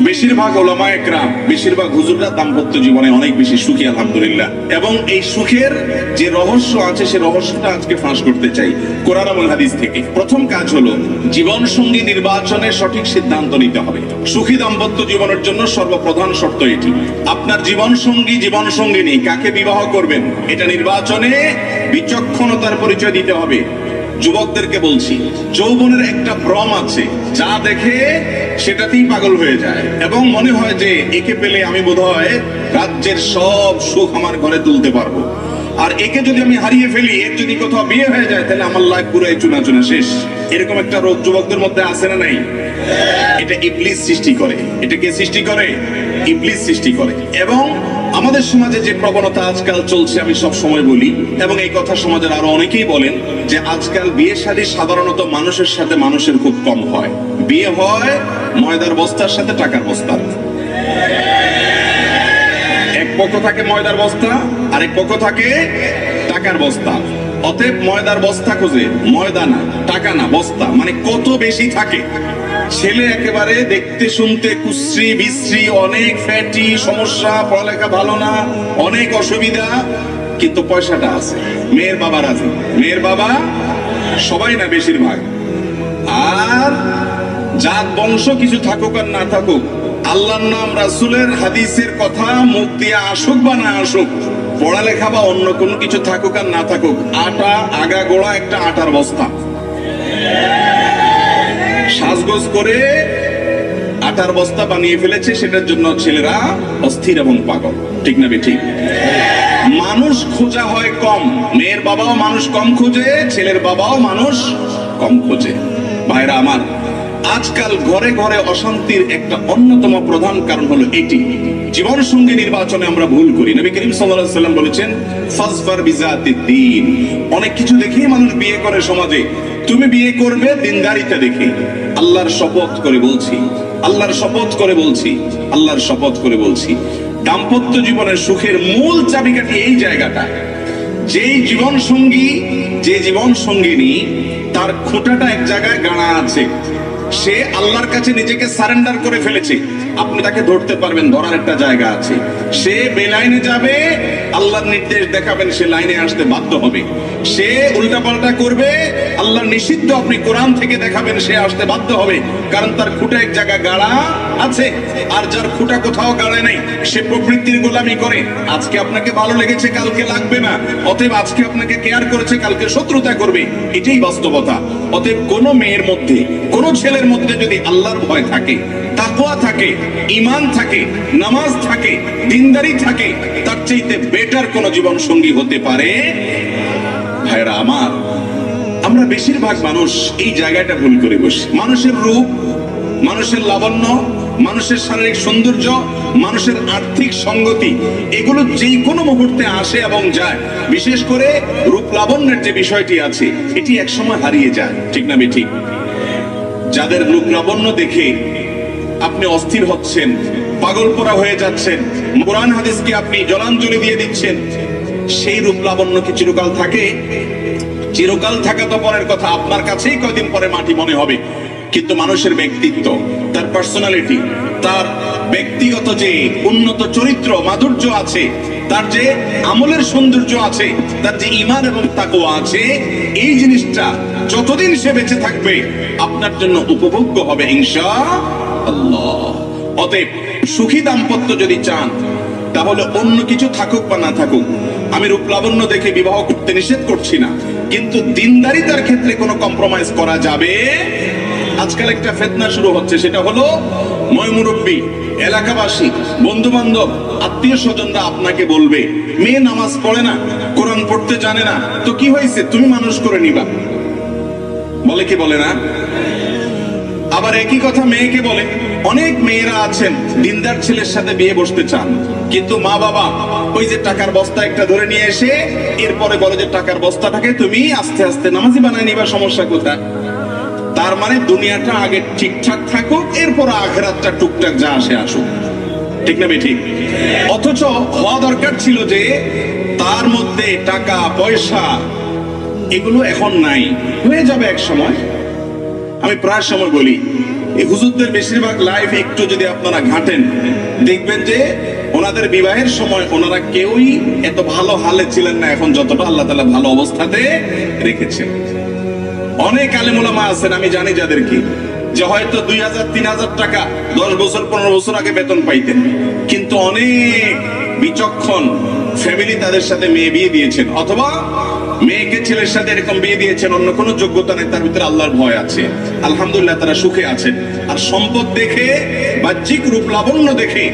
বেশিরভাগ ওলামা একরাম, বেশিরভাগ হুজুররা দাম্পত্য জীবনে অনেক বেশি সুখী, আলহামদুলিল্লাহ। এবং এই সুখের যে রহস্য আছে, সে রহস্যটা আজকে ফাঁস করতে চাই কোরআন এবং হাদিস থেকে। প্রথম কাজ হলো জীবন সঙ্গী নির্বাচনে সঠিক সিদ্ধান্ত নিতে হবে। সুখী দাম্পত্য জীবনের জন্য সর্বপ্রধান শর্ত এটি। আপনার জীবন সঙ্গী জীবন সঙ্গিনী কাকে বিবাহ করবেন? এটা নির্বাচনে বিচক্ষণতার পরিচয় দিতে হবে। যুবকদেরকে বলছি, যৌবনের একটা ভ্রম আছে, যা দেখে সেটাতেই পাগল হয়ে যায়। এবং মনে হয় যে একে পেলে আমি বোধহয় রাজ্যের সব সুখ আমার ঘরে তুলতে পারব। আর একে যদি আমি হারিয়ে ফেলি, এর যদি কোথাও বিয়ে হয়ে যায়, তাহলে আমার লাইফ পুরাই চুনা চুনা শেষ। এরকম একটা রোগ যুবকদের মধ্যে আছে না নাই? এটা ইবলিস সৃষ্টি করে। এটা কে সৃষ্টি করে? ইবলিস সৃষ্টি করে। এবং আমাদের সমাজে যে প্রবণতা আজকাল চলছে, আমি সব সময় বলি, এবং এই কথা সমাজের আরও অনেকেই বলেন, যে আজকাল বিয়ে শাদী সাধারণত মানুষের সাথে মানুষের খুব কম হয়। বিয়ে হয় ময়দার বস্তার সাথে টাকার বস্তার এক পক্ষ থাকে ময়দার বস্তা, আরেক পক্ষ থাকে টাকার বস্তা। অতএব ময়দার বস্তা খোঁজে, ময়দা না, টাকা না, বস্তা মানে কত বেশি থাকে। ছেলে একেবারে দেখতে, শুনতে, কুশ্রী, বিশ্রী, অনেক ফ্যাটি, সমস্যা, পড়ালেখা ভালো না, অনেক অসুবিধা, কিন্তু পয়সাটা আছে। মেয়ের বাবা রাজি। মেয়ের বাবা সবাই না বেশিরভাগ। আর জাত, বংশ কিছু থাকুক আর না থাকুক, আল্লাহর নাম, রাসূলের হাদিসের কথা, মুখ দিয়ে আসুক বা না আসুক, পড়ালেখা বা অন্য কোনো কিছু থাকুক আর না থাকুক, আটা, আগা, গোড়া, একটা আটার বস্তা। সাজগোজ করে আটার বস্তা বানিয়ে ফেলেছে, সেটার জন্য ছেলেরা অস্থির এবং পাগল। ঠিক না ঠিক? মানুষ খোঁজা হয় কম। মেয়ের বাবাও মানুষ কম খোঁজে, ছেলের বাবাও মানুষ কম খোঁজে। ভাইরা আমার আজকাল ঘরে ঘরে অশান্তির একটা অন্যতম প্রধান কারণ হলো এটি। জীবন সঙ্গী নির্বাচনে আমরা ভুল করি। নবী করিম সাল্লাম বলেছেন ফাসফার অনেক কিছু দেখেই মানুষ বিয়ে করে সমাজে। তুমি বিয়ে করবে দিনদারিতা দেখে। আল্লাহর শপথ করে বলছি। আল্লাহর শপথ করে বলছি। আল্লাহর শপথ করে বলছি। দাম্পত্য জীবনের সুখের মূল চাবিকাঠি এই জায়গাটা। যেই জীবন সঙ্গী যে জীবন সঙ্গিনী তার খুঁটাটা এক জায়গায় গাড়া আছে। সে আল্লাহর কাছে নিজেকে সারেন্ডার করে ফেলেছে। আপনি তাকে ধরতে পারবেন, ধরার একটা জায়গা আছে। সে বেলাইনে যাবে, আল্লাহর নির্দেশ দেখাবেন, সে লাইনে আসতে বাধ্য হবে। সে উল্টাপাল্টা করবে, আল্লাহর নিষিদ্ধ আপনি কোরআন থেকে দেখাবেন, সে আসতে বাধ্য হবে। কারণ তার খুঁটা এক জায়গা গাড়া আছে, আর যার খুঁটা কোথাও গাড়ে নাই, সে প্রবৃত্তির গোলামি করে। আজকে আপনাকে ভালো লেগেছে, কালকে লাগবে না। অতএব আজকে আপনাকে কেয়ার করেছে, কালকে শত্রুতা করবে। এটাই বাস্তবতা। অতএব কোনো মেয়ের মধ্যে কোন ছেলের মধ্যে যদি আল্লাহর ভয় থাকে, তাকওয়া থাকে, ঈমান থাকে, নামাজ থাকে, দিনদারি থাকে, তার চাইতে বেটার কোন জীবন সঙ্গী হতে পারে? ভাইরা আমার, আমরা বেশিরভাগ মানুষ এই জায়গাটা ভুল করে বসি। মানুষের রূপ, মানুষের লাবণ্য, মানুষের শারীরিক সৌন্দর্য, মানুষের আর্থিক সঙ্গতি, এগুলো যেই কোনো মুহূর্তে আসে এবং যায়। বিশেষ করে রূপ লাবণ্যের যে বিষয়টি আছে, এটি একসময় হারিয়ে যায়। ঠিক না ঠিক যাদের রূপ লাবণ্য দেখে আপনি অস্থির হচ্ছেন পাগল পোড়া হয়ে যাচ্ছেন, কোরআন হাদিসকে আপনি জলাঞ্জলি দিয়ে দিচ্ছেন, সেই রূপ লাবণ্য কি চিরকাল থাকে? চিরকাল থাকা তো পরের কথা, আপনার কাছেই কয়দিন পরে মাটি মনে হবে। কিন্তু মানুষের ব্যক্তিত্ব, তার পার্সোনালিটি তার ব্যক্তিগত যে উন্নত চরিত্র, মাধুর্য আছে, তার যে আমলের সৌন্দর্য আছে, তার যে ইমান এবং তাকওয়া আছে, এই জিনিসটা যতদিন সে বেঁচে থাকবে আপনার জন্য উপভোগ্য হবে ইনশা আল্লাহ। অতএব সুখী দাম্পত্য যদি চান, তাহলে অন্য কিছু থাকুক বা না থাকুক, আমি রূপ লাবণ্য দেখে বিবাহ করতে নিষেধ করছি না। কিন্তু দিনদারিতার ক্ষেত্রে কোনো কম্প্রোমাইজ করা যাবে? আজকাল একটা ফেতনা শুরু হচ্ছে, সেটা হলো ময়মুরব্বী এলাকাবাসী বন্ধু বান্ধব আত্মীয় স্বজনরা আপনাকে বলবে, মেয়ে নামাজ পড়ে না, কোরআন পড়তে জানে না, তো কি হয়েছে? তুমি মানুষ করে নিবা। বলে কি বলে না? আবার একই কথা মেয়েকে বলে। অনেক মেয়েরা আছেন, দিনদার ছেলের সাথে বিয়ে বসতে চান। কিন্তু মা বাবা, ওই যে টাকার বস্তা একটা ধরে নিয়ে এসে, এরপরে বলে যে টাকার বস্তাটাকে তুমি আস্তে আস্তে নামাজি বানায় নিবা, সমস্যা কোথায়? তার মানে দুনিয়াটা আগে ঠিকঠাক থাকুক, এরপর আখেরাতটা টুকটাক যা আসে আসুক। ঠিক না ঠিক অথচ হওয়া দরকার ছিল যে, তার মধ্যে টাকা, পয়সা এগুলো এখন নাই। হয়ে যাবে এক সময়। আমি প্রায় সময় বলি, এই হুজুরদের বেশিরভাগ লাইফ একটু যদি আপনারা ঘাটেন, দেখবেন যে ওনাদের বিবাহের সময় ওনারা কেউই এত ভালো হালে ছিলেন না, এখন যতটা আল্লাহ তাআলা ভালো অবস্থাতে রেখেছেন। অনেক আলেমুলামা আছেন, আমি জানি যাদেরকে, যে হয়তো দুই হাজার, তিন হাজার টাকা, দশ বছর, পনেরো বছর আগে বেতন পাইতেন। কিন্তু অনেক বিচক্ষণ ফ্যামিলি তাদের সাথে মেয়ে বিয়ে দিয়েছেন, অথবা মেয়েকে ছেলের সাথে এরকম বিয়ে দিয়েছেন, অন্য কোনো যোগ্যতা নেই, তার ভিতরে আল্লাহর ভয় আছে। আলহামদুলিল্লাহ, তারা সুখে আছেন। আর সম্পদ দেখে, বাহ্যিক রূপ লাবণ্য দেখে,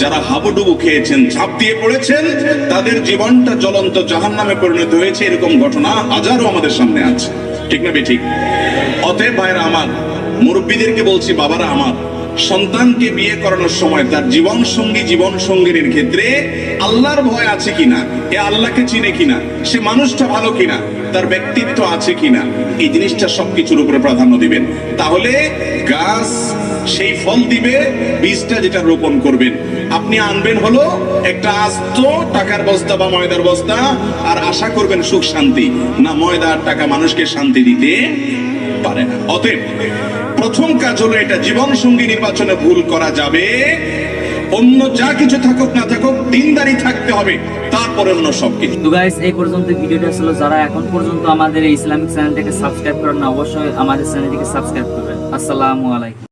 যারা হাবুডুবু খেয়েছেন, ঝাঁপ দিয়ে পড়েছেন, তাদের জীবনটা জ্বলন্ত জাহান নামে পরিণত হয়েছে, এরকম ঘটনা হাজারো আমাদের সামনে আছে। ঠিক না বে ঠিক অতএব ভাইরা আমার, মুরব্বীদেরকে বলছি, বাবারা আমার সন্তানকে বিয়ে করানোর সময় তার জীবন সঙ্গী জীবন সঙ্গিনীর ক্ষেত্রে আল্লাহর ভয় আছে কিনা? এ আল্লাহকে চিনে কিনা? সে মানুষটা ভালো কিনা? তার ব্যক্তিত্ব আছে কিনা? এই জিনিসটা সবকিছুর উপরে প্রাধান্য দিবেন। তাহলে গাছ সেই ফল দিবে, বীজটা যেটা রোপণ করবেন। আপনি আনবেন হলো একটা আস্ত টাকার বস্তা বা ময়দার বস্তা আর আশা করবেন সুখ, শান্তি। না ময়দা আর টাকা মানুষকে শান্তি দিতে পারে না। অতএব প্রথম কাজ হলো এটা জীবন সঙ্গী নির্বাচনে ভুল করা যাবে। অন্য যা কিছু থাকুক না থাকুক, দিনদারি থাকতে হবে, তারপরে অন্য সবকিছু। তো গাইস এই পর্যন্ত ভিডিওটা ছিল। যারা এখন পর্যন্ত আমাদের এই ইসলামিক চ্যানেলটাকে সাবস্ক্রাইব করেন না, অবশ্যই আমাদের চ্যানেলটিকে সাবস্ক্রাইব করবেন। আসসালামু আলাইকুম।